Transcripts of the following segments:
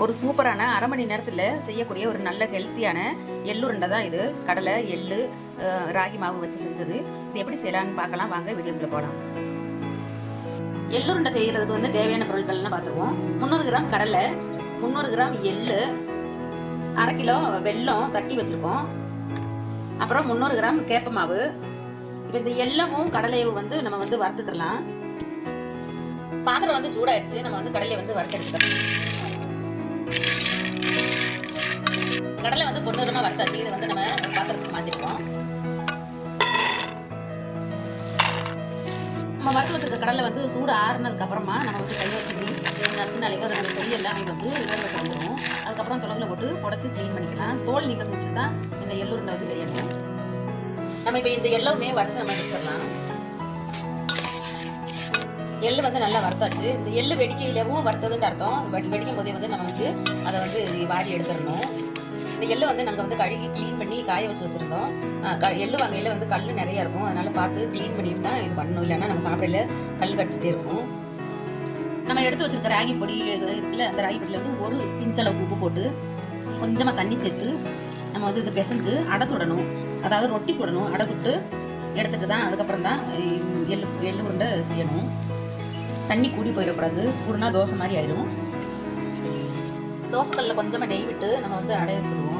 ஒரு சூப்பரான அரை மணி நேரத்தில் செய்யக்கூடிய ஒரு நல்ல ஹெல்த்தியான எள்ளுருண்டை தான் இது. கடலை எள்ளு ராகி மாவு வச்சு செஞ்சது. இது எப்படி செய்யலாம்னு பார்க்கலாம். வாங்க வீடியோக்குள்ள போகலாம் எள்ளுருண்டை செய்கிறதுக்கு வந்து தேவையான பொருட்கள்லாம் பார்த்துருவோம் முந்நூறு கிராம் கடலை முந்நூறு கிராம் எள்ளு அரை கிலோ வெல்லம் தட்டி வச்சுருக்கோம். அப்புறம் முந்நூறு கிராம் கேப்ப மாவு. இப்போ இந்த எள்ளவும் கடலையும் வந்து நம்ம வந்து வறுத்துக்கலாம். பாத்திரம் வந்து சூடாயிடுச்சு நம்ம வந்து கடலையை வந்து வறுத்தெடுத்துக்கலாம். கடலை வந்து பொன்னிறமா வறுத்தாச்சு இது வந்து நம்ம பாத்திரத்துக்கு மாற்றிருக்கோம் நம்ம வறுத்து வச்சிருக்க கடலை வந்து சூடு ஆறுனதுக்கு அப்புறமா நம்ம வந்து கை வச்சு நசுனாலே அதை நம்ம பொடி எல்லாமே வந்து இழந்து வந்துடும் அதுக்கப்புறம் தொடர்ந்து போட்டு புடச்சி க்ளீன் பண்ணிக்கலாம். தோல் நீக்க தான் இந்த எள்ளூரில் வந்து செய்யணும். நம்ம இப்போ இந்த எள்ளுமே வறுத்து நம்ம எடுத்துடலாம் எள்ளு வந்து நல்லா வறுத்தாச்சு. இந்த எள்ளு வெடிக்கையிலவும் வறுத்ததுன்னு அர்த்தம். வெடிக்கும் போதே வந்து நம்ம வந்து அதை வந்து வாரி எடுத்துடணும். இந்த எள்ளு வந்து நாங்கள் வந்து கழுகி க்ளீன் பண்ணி காய வச்சு வச்சுருந்தோம். எள்ளு வகையில் வந்து கல் நிறைய இருக்கும். அதனால் பார்த்து க்ளீன் பண்ணிட்டு தான் இது பண்ணணும். இல்லைன்னா நம்ம சாப்பிடல கல் கடிச்சிட்டே இருக்கும் நம்ம எடுத்து வச்சிருக்க ராகி பொடி இருக்குல்ல அந்த ராகி பொடியில் வந்து ஒரு பிஞ்சளவுக்கு உப்பு போட்டு கொஞ்சமாக தண்ணி சேர்த்து நம்ம வந்து இதை பிசைஞ்சு அடை சுடணும். அதாவது ரொட்டி சுடணும். அடை சுட்டு எடுத்துட்டு தான் அதுக்கப்புறம் தான் எள்ளு எள்ளு உருண்டை செய்யணும். தண்ணி கூடி போயிடக்கூடாது. கூடுனா தோசை மாதிரி ஆயிரும். தோசைக்கல்ல கொஞ்சமாக நெய் விட்டு நம்ம வந்து அடைய சுடுவோம்.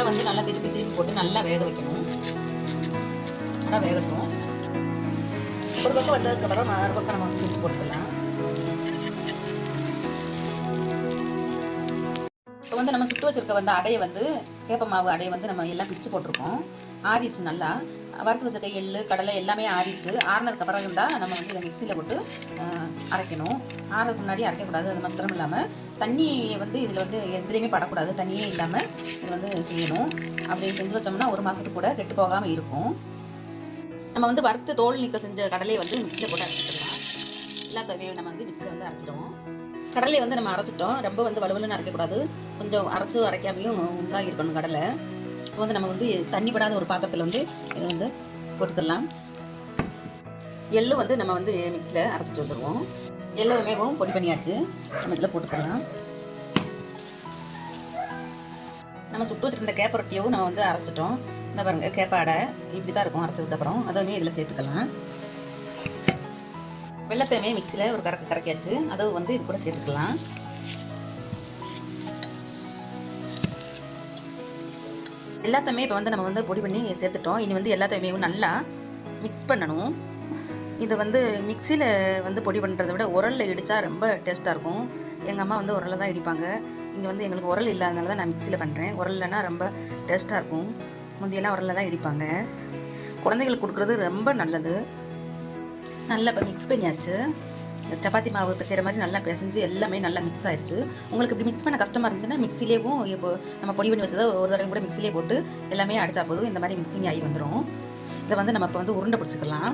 அதை அடை வந்து நல்லா திருப்பி திருப்பி போட்டு நல்லா வேக வைக்கணும். நல்லா வேகட்டும். ஒரு பக்கம் வந்ததுக்கப்புறம் மறு பக்கம் நம்ம வந்து திருப்பி போட்டுக்கலாம். இப்போ வந்து நம்ம சுட்டு வச்சிருக்க வந்து அடையை வந்து கேப்ப மாவு அடையை வந்து நம்ம எல்லாம் பிச்சு போட்டிருக்கோம். ஆறிடுச்சு நல்லா. வறுத்து வச்ச எள்ளு கடலை எல்லாமே ஆறிடுச்சு. ஆறினதுக்கு பிறகு இருந்தால் நம்ம வந்து இதை மிக்சியில் போட்டு அரைக்கணும். ஆறதுக்கு முன்னாடி அரைக்கக்கூடாது அது மாத்திரம் இல்லாமல் தண்ணி வந்து இதில் வந்து எதுலேயுமே படக்கூடாது. தண்ணியே இல்லாமல் இது வந்து செய்யணும். அப்படி செஞ்சு வச்சோம்னா ஒரு மாதத்துக்கு கூட கெட்டு போகாமல் இருக்கும். நம்ம வந்து வறுத்து தோல் நீக்க செஞ்ச கடலையை வந்து மிக்சியில் போட்டு அரைச்சிக்கலாம். எல்லா தேவையும் நம்ம வந்து மிக்சியில் வந்து அரைச்சிடுவோம். கடலையை வந்து நம்ம அரைச்சிட்டோம். ரொம்ப வந்து வலுவலுன்னு அரைக்கக்கூடாது. கொஞ்சம் அரைச்சும் அரைக்காமையும் தான் இருக்கணும் கடலை. இப்போ வந்து நம்ம வந்து தண்ணி படாத ஒரு பாத்திரத்தில் வந்து இதை வந்து போட்டுக்கலாம். எள்ளு வந்து நம்ம வந்து மிக்சியில் அரைச்சிட்டு வந்துடுவோம் எள்ளுமே பொடி பண்ணியாச்சு. நம்ம இதில் போட்டுக்கலாம். நம்ம சுட்டு வச்சுருந்த கேப்ப ரொட்டியவும் நம்ம வந்து அரைச்சிட்டோம். இந்த பாருங்க கேப்பாடை இப்படி தான் இருக்கும் அரைச்சதுக்கப்புறம் அதுவுமே இதில் சேர்த்துக்கலாம். வெள்ளத்தையுமே மிக்சியில் ஒரு கறக்கு கறக்கியாச்சு அதுவும் வந்து இது கூட சேர்த்துக்கலாம். எல்லாத்தையுமே இப்போ வந்து நம்ம வந்து பொடி பண்ணி சேர்த்துட்டோம். இனி வந்து எல்லாத்தையுமே நல்லா மிக்ஸ் பண்ணணும். இது வந்து மிக்சியில் வந்து பொடி பண்ணுறதை விட உரலில் இடித்தா ரொம்ப டேஸ்ட்டாக இருக்கும். எங்கள் அம்மா வந்து உரலில் தான் இடிப்பாங்க. இங்கே வந்து எங்களுக்கு உரல் இல்லாதனால தான் நான் மிக்சியில் பண்ணுறேன் உரல்லனா ரொம்ப டேஸ்ட்டாக இருக்கும். முந்தையெல்லாம் உரலில் தான் இடிப்பாங்க. குழந்தைகளுக்கு கொடுக்குறது ரொம்ப நல்லது. நல்லா இப்போ மிக்ஸ் பண்ணியாச்சு. சப்பாத்தி மாவு இப்போ செய்கிற மாதிரி நல்லா பிசைஞ்சு எல்லாமே நல்லா மிக்ஸ் ஆயிடுச்சு உங்களுக்கு இப்படி மிக்ஸ் பண்ண கஷ்டமாக இருந்துச்சுன்னா மிக்ஸிலேயும் இப்போ நம்ம பொடி பண்ணி வச்சதை ஒரு தடவை கூட மிக்ஸிலே போட்டு எல்லாமே அடிச்சா போதும். இந்த மாதிரி மிக்சிங் ஆகி வந்துடும் இதை வந்து நம்ம இப்போ வந்து உருண்டை பிடிச்சிக்கலாம்.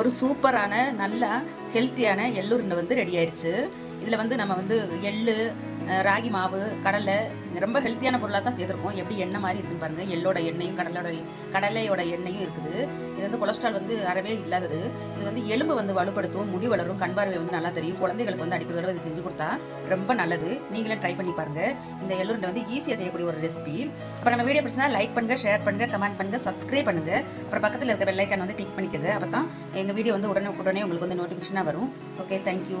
ஒரு சூப்பரான நல்லா ஹெல்த்தியான எள்ளுருண்டை வந்து ரெடி ஆயிடுச்சு இதில் வந்து நம்ம வந்து எள்ளு ராகி மாவு கடலை ரொம்ப ஹெல்த்தியான பொருளாக தான் சேர்த்துருக்கோம். எப்படி எண்ணெய் மாதிரி இருக்குன்னு பாருங்க. எள்ளோட எண்ணெயும் கடலோட கடலையோட எண்ணெயும் இருக்குது. இது வந்து கொலஸ்ட்ரால் வந்து அறவே இல்லாதது. இது வந்து எலும்பு வந்து வலுப்படுத்தும் முடி வளரும் கண் பார்வை வந்து நல்லா தெரியும். குழந்தைகளுக்கு வந்து அடிக்கிற தடவை இது செஞ்சு கொடுத்தா ரொம்ப நல்லது. நீங்களே ட்ரை பண்ணி பாருங்க. இந்த எள்ளுருண்டை வந்து ஈஸியாக செய்யக்கூடிய ஒரு ரெசிபி அப்புறம் நம்ம வீடியோ பிடிச்சா லைக் பண்ணுங்க ஷேர் பண்ணுங்க கமெண்ட் பண்ணுங்க சப்ஸ்கிரைப் பண்ணுங்க. அப்புறம் பக்கத்தில் இருக்க பெல்லைக்கான் வந்து கிளிக் பண்ணிக்கோங்க. அப்போ தான் எங்கள் வீடியோ வந்து உடனே உடனே உங்களுக்கு வந்து நோட்டிஃபிகேஷனாக வரும். Okay thank you